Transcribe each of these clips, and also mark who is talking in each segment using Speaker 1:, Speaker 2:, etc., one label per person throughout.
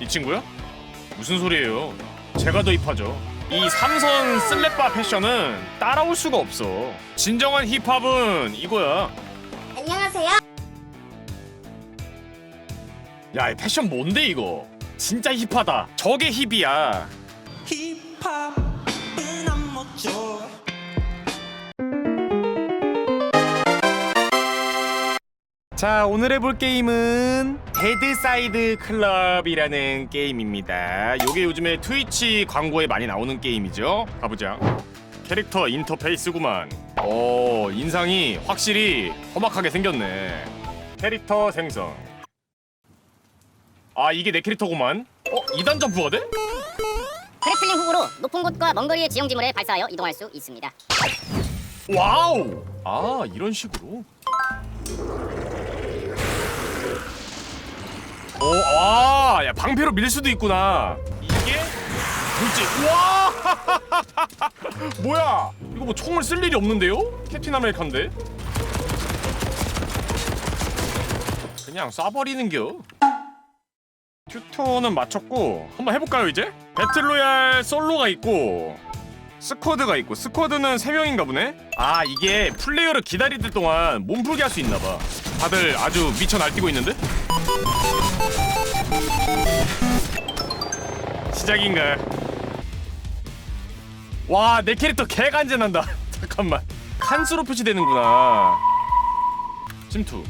Speaker 1: 이 친구야? 무슨 소리예요? 제가 더 힙하죠. 이 삼선 슬랩바 패션은 따라올 수가 없어. 진정한 힙합은 이거야.
Speaker 2: 안녕하세요.
Speaker 1: 야, 이 패션 뭔데 이거? 진짜 힙하다. 저게 힙이야. 자, 오늘 해볼 게임은 데드사이드 클럽이라는 게임입니다. 요게 요즘에 트위치 광고에 많이 나오는 게임이죠. 가보자. 캐릭터 인터페이스구만. 어, 인상이 확실히 험악하게 생겼네. 캐릭터 생성. 아, 이게 내 캐릭터구만. 어, 2단 점프가 돼?
Speaker 3: 그래플링 훅으로 높은 곳과 먼 거리의 지형지물에 발사하여 이동할 수 있습니다.
Speaker 1: 와우! 아, 이런 식으로. 오, 와, 야 방패로 밀 수도 있구나. 이게 뭐지? 와! 뭐야? 이거 뭐 총을 쓸 일이 없는데요? 캡틴 아메리카인데? 그냥 쏴버리는겨. 튜토는 마쳤고 한번 해볼까요 이제? 배틀로얄 솔로가 있고 스쿼드가 있고 스쿼드는 3명인가 보네? 아 이게 플레이어를 기다릴 때 동안 몸풀기 할 수 있나봐 다들 아주 미쳐 날뛰고 있는데? 시작인가? 와 내 캐릭터 개간지난다 잠깐만 칸수로 표시되는구나 침투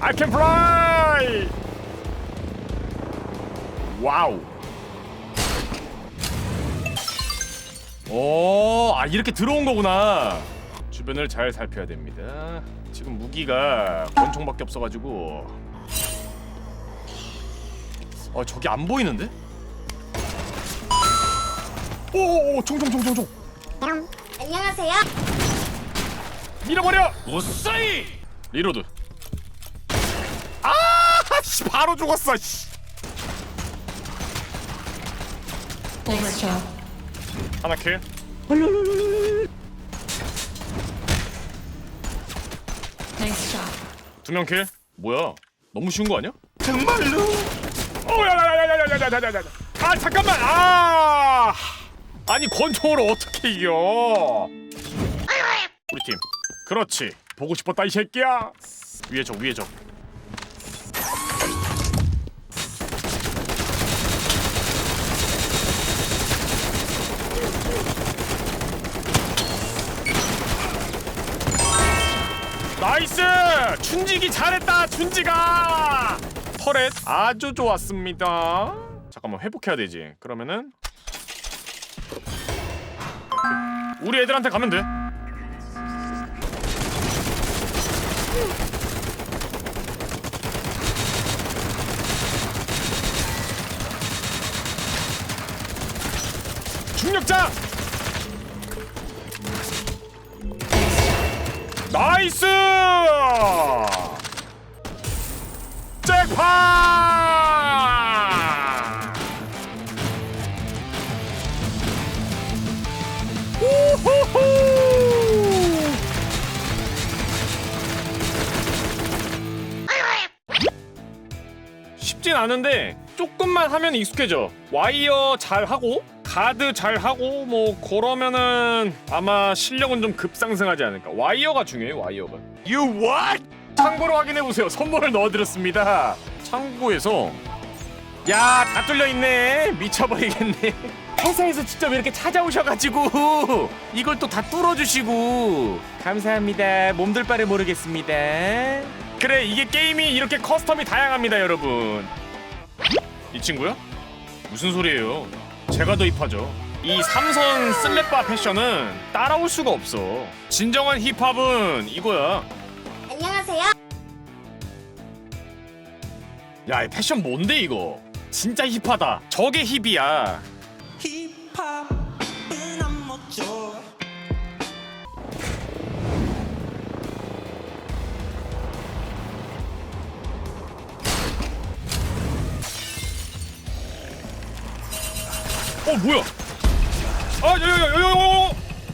Speaker 1: I can fly! 와우 오, 아 이렇게 들어온 거구나. 주변을 잘 살펴야 됩니다. 지금 무기가 권총밖에 없어가지고. 어 저기 안 보이는데? 오오오 총총총총총
Speaker 2: 안녕하세요.
Speaker 1: 밀어버려. 오싸이 리로드. 아, 씨 바로 죽었어. 씨.
Speaker 4: Joe.
Speaker 1: 하나 킬.
Speaker 4: Thanks, Joe.
Speaker 1: 두명 킬. 뭐야? 너무 쉬운 거 아니야? 정말로? 오야야야야야야야야야야. 아 잠깐만. 아. 아니 권총으로 어떻게 이겨? 우리 팀. 그렇지. 보고 싶었다 이 새끼야. 위에 적 위에 적. 나이스! 춘지기 잘했다 춘지가! 터렛 아주 좋았습니다 잠깐만 회복해야 되지 그러면은 우리 애들한테 가면 돼 중력자! 나이스! 잭팟! 않은데 조금만 하면 익숙해져. 와이어 잘 하고 가드 잘 하고 뭐 그러면은 아마 실력은 좀 급상승하지 않을까. 와이어가 중요해. 와이어가. You what? 참고로 확인해 보세요. 선물을 넣어드렸습니다. 창고에서 야 다 뚫려 있네. 미쳐버리겠네. 회사에서 직접 이렇게 찾아오셔가지고 이걸 또 다 뚫어주시고 감사합니다. 몸둘 바를 모르겠습니다. 그래 이게 게임이 이렇게 커스텀이 다양합니다, 여러분. 이 친구야? 무슨 소리예요? 제가 더 힙하죠. 이 삼선 슬랩바 패션은 따라올 수가 없어. 진정한 힙합은 이거야.
Speaker 2: 안녕하세요.
Speaker 1: 야, 이 패션 뭔데 이거? 진짜 힙하다. 저게 힙이야. 어 뭐야? 아, 야야야야야야!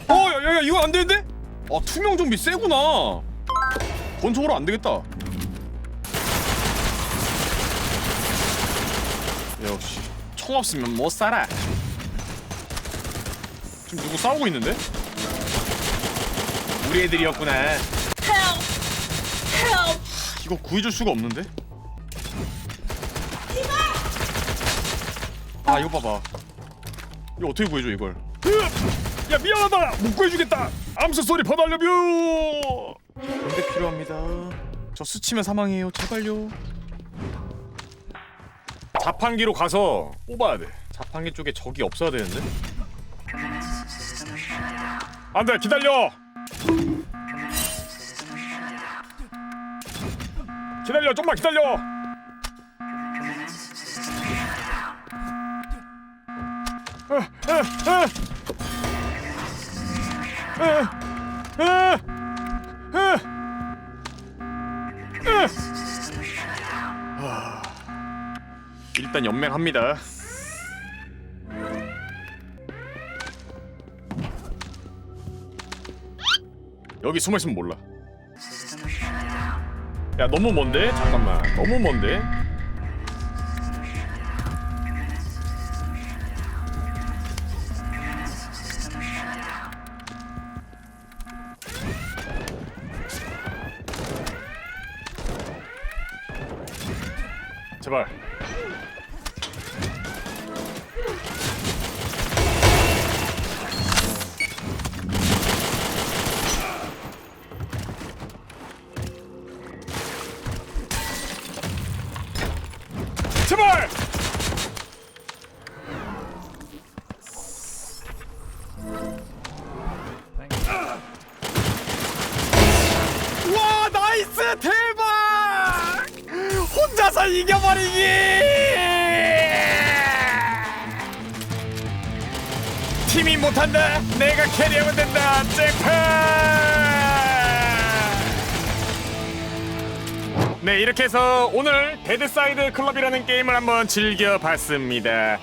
Speaker 1: 어, 야야야 이거 안 되는데? 아 투명 좀비 세구나. 권총으로 안 되겠다. 역시 총 없으면 못 살아. 지금 누구 싸우고 있는데? 우리 애들이었구나. 이거 구해줄 수가 없는데? 아 이거 봐봐. 이거 어떻게 구해줘 이걸? 야 미안하다 못 구해주겠다. 암수 소리 퍼달려뷰. 근데 필요합니다. 저 스치면 사망이에요. 제발요. 자판기로 가서 뽑아야 돼. 자판기 쪽에 적이 없어야 되는데. 안돼 기다려. 기다려 좀만 기다려. 일단 연맹합니다. 여기 숨어 있으면 몰라. 야 너무 먼데? 잠깐만. 너무 먼데? 제 이겨버리기! 팀이 못한다. 내가 캐리하면 된다. 잭팟! 네 이렇게 해서 오늘 데드사이드 클럽이라는 게임을 한번 즐겨봤습니다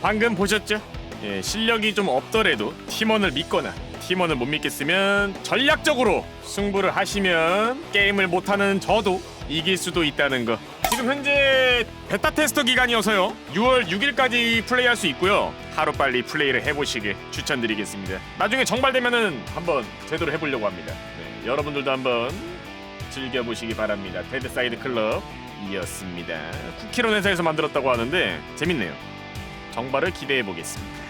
Speaker 1: 방금 보셨죠? 예, 실력이 좀 없더라도 팀원을 믿거나 팀원을 못 믿겠으면 전략적으로 승부를 하시면 게임을 못하는 저도 이길 수도 있다는 거 지금 현재 베타 테스터 기간이어서요 6월 6일까지 플레이할 수 있고요 하루 빨리 플레이를 해보시길 추천드리겠습니다 나중에 정발되면은 한번 제대로 해보려고 합니다 네, 여러분들도 한번 즐겨보시기 바랍니다. 데드 사이드 클럽 이었습니다. 쿠키런 회사에서 만들었다고 하는데 재밌네요. 정발을 기대해 보겠습니다.